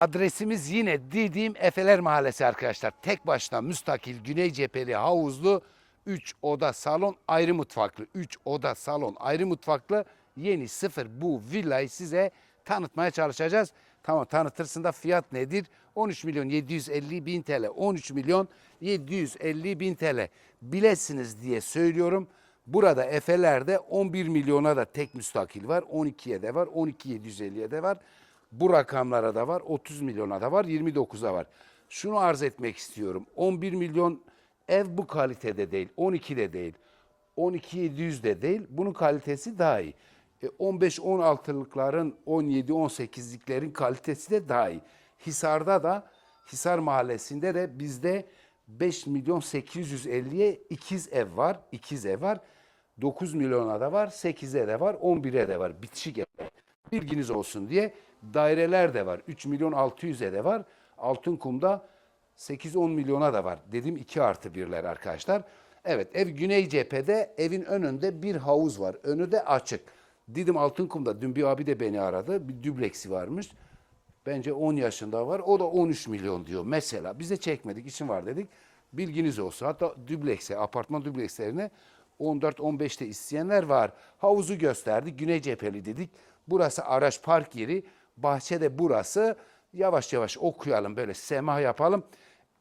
Adresimiz yine Didim Efeler Mahallesi arkadaşlar. Tek başına müstakil güney cepheli havuzlu 3 oda salon ayrı mutfaklı. 3 oda salon ayrı mutfaklı yeni sıfır bu villayı size tanıtmaya çalışacağız. Tamam tanıtırsın da fiyat nedir? 13 milyon 750 bin TL. 13 milyon 750 bin TL. Bilesiniz diye söylüyorum. Burada Efeler'de 11 milyona da tek müstakil var. 12'ye de var. 12 750'ye de var. Bu rakamlara da var. 30 milyona da var. 29'a var. Şunu arz etmek istiyorum. 11 milyon ev bu kalitede değil. 12'de değil. 12 700 de değil. Bunun kalitesi daha iyi. E, 15-16'lıkların 17-18'liklerin kalitesi de daha iyi. Hisar'da da Hisar Mahallesi'nde de bizde 5 milyon 850'ye ikiz ev var. ikiz ev var. 9 milyona da var, 8'e de var, 11'e de var. Bitişik ev. Bilginiz olsun diye daireler de var. 3 milyon 600'e de var. Altınkum'da 8-10 milyona da var. Dedim 2 artı birler arkadaşlar. Evet ev güney cephede evin önünde bir havuz var. Önü de açık. Dedim Altınkum'da dün bir abi de beni aradı. Bir dübleksi varmış. Bence 10 yaşında var. O da 13 milyon diyor mesela. Bize çekmedik için var dedik. Bilginiz olsun. Hatta düblekse, apartman düblekslerine 14-15'te isteyenler var. Havuzu gösterdi. Güney cepheli dedik. Burası araç park yeri. Bahçede burası. Yavaş yavaş okuyalım böyle semah yapalım.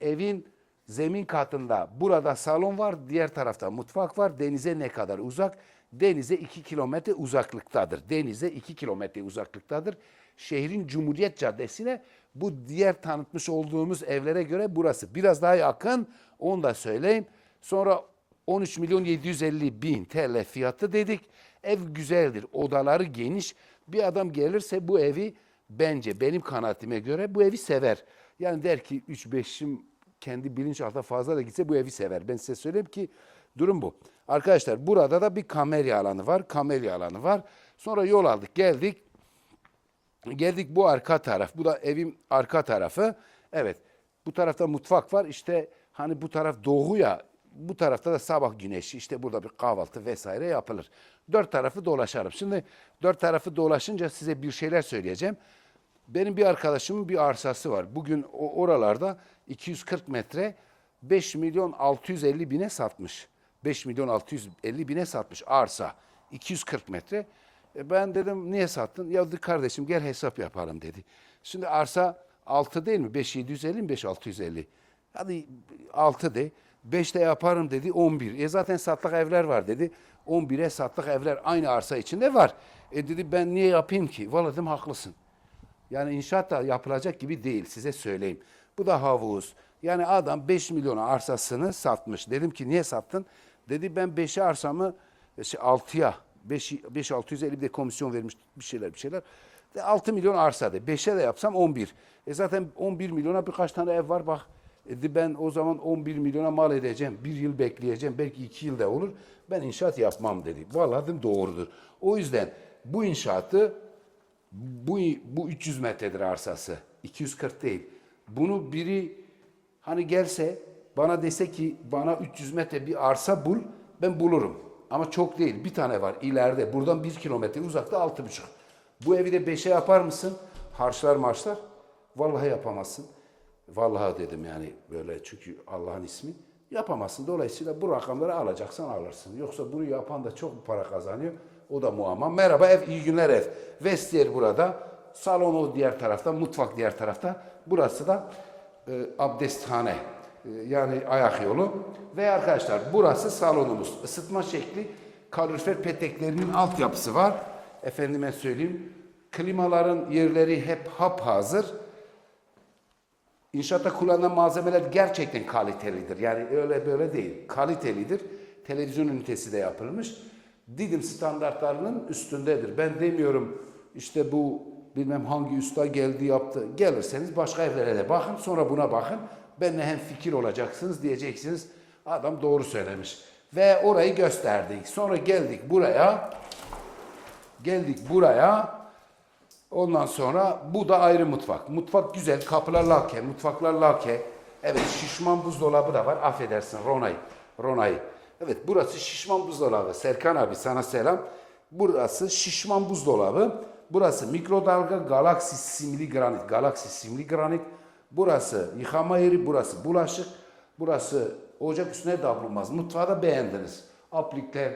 Evin zemin katında burada salon var. Diğer tarafta mutfak var. Denize ne kadar uzak? Denize 2 kilometre uzaklıktadır. Denize 2 kilometre uzaklıktadır. Şehrin Cumhuriyet Caddesi'ne bu diğer tanıtmış olduğumuz evlere göre burası biraz daha yakın. Onu da söyleyeyim. Sonra 13 milyon 750 bin TL fiyatı dedik. Ev güzeldir, odaları geniş. Bir adam gelirse bu evi bence benim kanaatime göre bu evi sever. Yani der ki 3-5'im kendi bilinçaltına fazla da gitse bu evi sever. Ben size söyleyeyim ki durum bu. Arkadaşlar burada da bir kamelya alanı var. Kamelya alanı var. Sonra yol aldık geldik. Geldik bu arka taraf. Bu da evin arka tarafı. Evet. Bu tarafta mutfak var. İşte hani bu taraf doğu ya. Bu tarafta da sabah güneşi. İşte burada bir kahvaltı vesaire yapılır. Dört tarafı dolaşarım. Şimdi dört tarafı dolaşınca size bir şeyler söyleyeceğim. Benim bir arkadaşımın bir arsası var. Bugün oralarda 240 metre 5 milyon 650 bine satmış. 5 milyon 650 bine satmış arsa. 240 metre. E ben dedim niye sattın? Ya dedi kardeşim gel hesap yapalım dedi. Şimdi arsa 6 değil mi? 5 750 mi 5 650? Hadi 6 de. 5 de yaparım dedi 11. E zaten satlık evler var dedi. 11'e satlık evler aynı arsa içinde var. E dedi ben niye yapayım ki? Vallahi dedim haklısın. Yani inşaat da yapılacak gibi değil size söyleyeyim. Bu da havuz. Yani adam 5 milyona arsasını satmış. Dedim ki niye sattın? Dedi ben 5'e arsamı şey, 6'ya 5 5 650 bir de komisyon vermiş bir şeyler bir şeyler. De 6 milyon arsa de. 5'e de yapsam 11. E zaten 11 milyona birkaç tane ev var bak. Dedi ben o zaman 11 milyona mal edeceğim. Bir yıl bekleyeceğim. Belki iki yılda olur. Ben inşaat yapmam dedi. Vallahi dedim doğrudur. O yüzden bu inşaatı bu, bu 300 metredir arsası. 240 değil. Bunu biri hani gelse bana dese ki bana 300 metre bir arsa bul ben bulurum. Ama çok değil. Bir tane var ileride. Buradan bir kilometre uzakta altı buçuk. Bu evi de beşe yapar mısın? Harçlar marşlar. Vallahi yapamazsın. Vallahi dedim yani böyle çünkü Allah'ın ismi. Yapamazsın. Dolayısıyla bu rakamları alacaksan alırsın. Yoksa bunu yapan da çok para kazanıyor. O da muamma. Merhaba ev, iyi günler ev. Vestiyer burada. Salon o diğer tarafta, mutfak diğer tarafta. Burası da e, abdesthane. E, yani ayak yolu. Ve arkadaşlar burası salonumuz. Isıtma şekli kalorifer peteklerinin altyapısı var. Efendime söyleyeyim. Klimaların yerleri hep hap hazır. İnşaatta kullanılan malzemeler gerçekten kalitelidir. Yani öyle böyle değil. Kalitelidir. Televizyon ünitesi de yapılmış. Didim standartlarının üstündedir. Ben demiyorum işte bu bilmem hangi usta geldi yaptı. Gelirseniz başka evlere de bakın sonra buna bakın. Benimle hem fikir olacaksınız diyeceksiniz. Adam doğru söylemiş. Ve orayı gösterdik. Sonra geldik buraya. Geldik buraya. Ondan sonra bu da ayrı mutfak. Mutfak güzel, kapılar lake, mutfaklar lake. Evet şişman buzdolabı da var. Affedersin Ronay. Ronay. Evet burası şişman buzdolabı. Serkan abi sana selam. Burası şişman buzdolabı. Burası mikrodalga Galaxy simli granit. Galaxy simli granit. Burası yıkama yeri, burası bulaşık. Burası ocak üstüne davranmaz. Mutfağı da beğendiniz. Aplikler,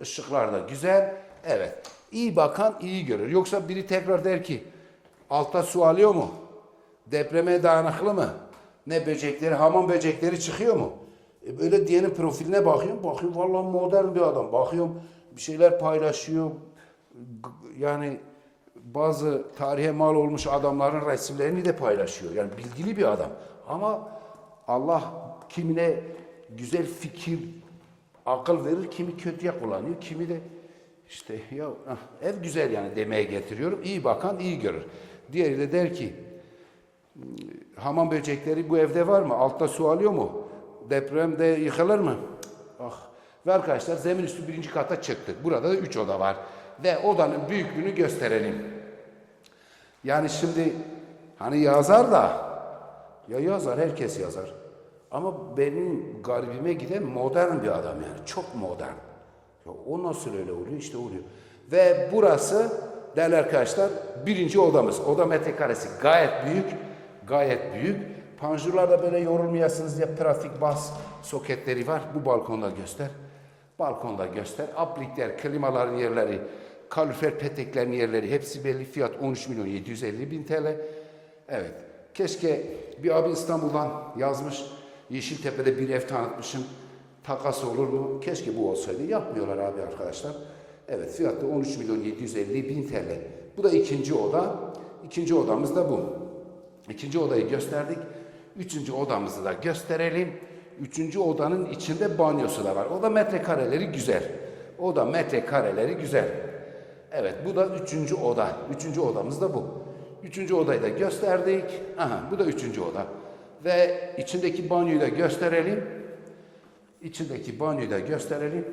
ışıklar da güzel. Evet. İyi bakan iyi görür. Yoksa biri tekrar der ki altta su alıyor mu? Depreme dayanıklı mı? Ne böcekleri, hamam böcekleri çıkıyor mu? E böyle diyenin profiline bakıyorum. Bakıyorum vallahi modern bir adam. Bakıyorum bir şeyler paylaşıyor. Yani bazı tarihe mal olmuş adamların resimlerini de paylaşıyor. Yani bilgili bir adam. Ama Allah kimine güzel fikir, akıl verir, kimi kötüye kullanıyor, kimi de işte ya ah, ev güzel yani demeye getiriyorum. İyi bakan iyi görür. Diğeri de der ki hamam böcekleri bu evde var mı? Altta su alıyor mu? Depremde yıkılır mı? Ah. Ve arkadaşlar zemin üstü birinci kata çıktık. Burada da üç oda var. Ve odanın büyüklüğünü gösterelim. Yani şimdi hani yazar da ya yazar herkes yazar. Ama benim garibime giden modern bir adam yani. Çok modern. Ya o nasıl öyle oluyor? İşte oluyor. Ve burası değerli arkadaşlar birinci odamız. Oda metrekaresi gayet büyük. Gayet büyük. Panjurlarda böyle yorulmayasınız diye trafik bas soketleri var. Bu balkonda göster. Balkonda göster. Aplikler, klimaların yerleri, kalorifer peteklerin yerleri hepsi belli. Fiyat 13 milyon 750 bin TL. Evet. Keşke bir abi İstanbul'dan yazmış. Yeşiltepe'de bir ev tanıtmışım. Takas olur mu? Keşke bu olsaydı. Yapmıyorlar abi arkadaşlar. Evet fiyatı 13 milyon 750 bin TL. Bu da ikinci oda. İkinci odamız da bu. İkinci odayı gösterdik. Üçüncü odamızı da gösterelim. Üçüncü odanın içinde banyosu da var. O da metrekareleri güzel. O da metrekareleri güzel. Evet bu da üçüncü oda. Üçüncü odamız da bu. Üçüncü odayı da gösterdik. Aha bu da üçüncü oda. Ve içindeki banyoyu da gösterelim. İçindeki banyoyu da gösterelim.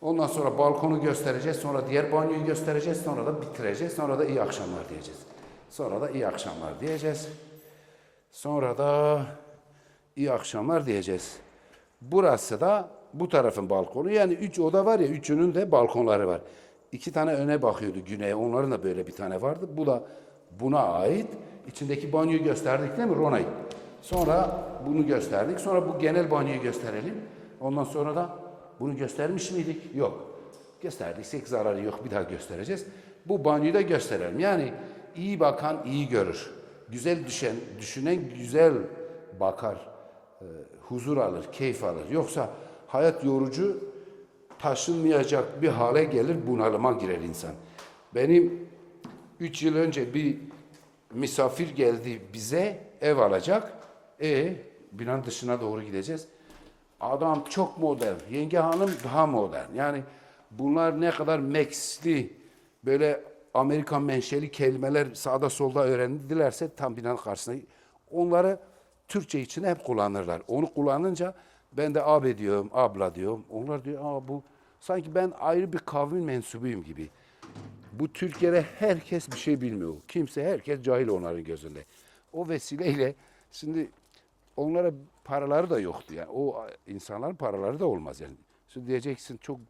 Ondan sonra balkonu göstereceğiz. Sonra diğer banyoyu göstereceğiz. Sonra da bitireceğiz. Sonra da iyi akşamlar diyeceğiz. Sonra da iyi akşamlar diyeceğiz. Sonra da iyi akşamlar diyeceğiz. Burası da bu tarafın balkonu. Yani üç oda var ya, üçünün de balkonları var. İki tane öne bakıyordu güneye. Onların da böyle bir tane vardı. Bu da buna ait. İçindeki banyoyu gösterdik değil mi Ronay? Sonra bunu gösterdik. Sonra bu genel banyoyu gösterelim. Ondan sonra da bunu göstermiş miydik? Yok. Gösterdiysek zararı yok. Bir daha göstereceğiz. Bu banyoyu da gösterelim. Yani iyi bakan iyi görür. Güzel düşen, düşünen güzel bakar. e, huzur alır, keyif alır. Yoksa hayat yorucu, taşınmayacak bir hale gelir, bunalıma girer insan. Benim üç yıl önce bir misafir geldi bize, ev alacak. E binanın dışına doğru gideceğiz. Adam çok modern, yenge hanım daha modern. Yani bunlar ne kadar Meksli, böyle Amerikan menşeli kelimeler sağda solda öğrendilerse tam binanın karşısına onları Türkçe için hep kullanırlar. Onu kullanınca ben de abi diyorum, abla diyorum. Onlar diyor aa bu sanki ben ayrı bir kavmin mensubuyum gibi. Bu Türkiye'de herkes bir şey bilmiyor. Kimse, herkes cahil onların gözünde. O vesileyle şimdi onlara paraları da yoktu yani. O insanların paraları da olmaz yani. Şimdi diyeceksin çok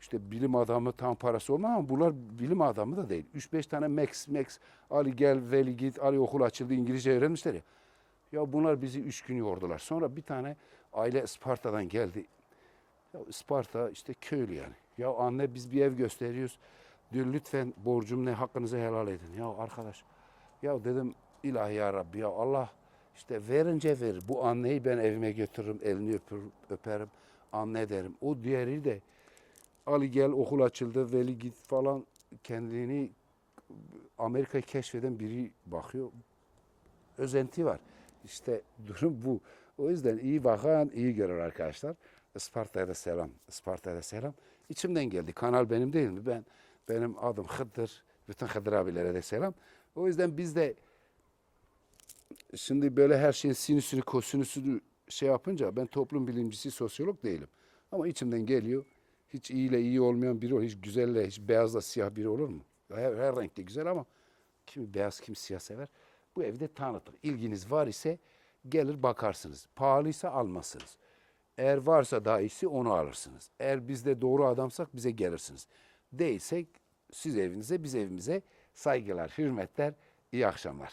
işte bilim adamı tam parası olmaz ama bunlar bilim adamı da değil. 3-5 tane Max, Max, Ali gel, Veli git, Ali okul açıldı, İngilizce öğrenmişler ya. Ya bunlar bizi üç gün yordular. Sonra bir tane aile Isparta'dan geldi. Ya Isparta işte köylü yani. Ya anne biz bir ev gösteriyoruz. Diyor lütfen borcum ne hakkınızı helal edin. Ya arkadaş ya dedim ilahi ya Rabbi ya Allah işte verince verir. Bu anneyi ben evime götürürüm, elini öpürüm, öperim, anne derim. O diğeri de Ali gel okul açıldı, Veli git falan kendini Amerika'yı keşfeden biri bakıyor. Özenti var. İşte durum bu. O yüzden iyi bakan iyi görür arkadaşlar. Isparta'ya da selam. Isparta'ya da selam. İçimden geldi. Kanal benim değil mi? Ben benim adım Hıdır. Bütün Hıdır abilere de selam. O yüzden biz de şimdi böyle her şeyin sinüsünü, kosinüsünü şey yapınca ben toplum bilimcisi, sosyolog değilim. Ama içimden geliyor. Hiç iyiyle iyi olmayan biri olur. Hiç güzelle, hiç beyazla siyah biri olur mu? Her, her renkte güzel ama kim beyaz, kim siyah sever. Bu evde tanıtır. İlginiz var ise gelir bakarsınız. Pahalıysa almazsınız. Eğer varsa daha iyisi onu alırsınız. Eğer bizde doğru adamsak bize gelirsiniz. Değilsek Siz evinize, biz evimize. Saygılar, hürmetler, iyi akşamlar.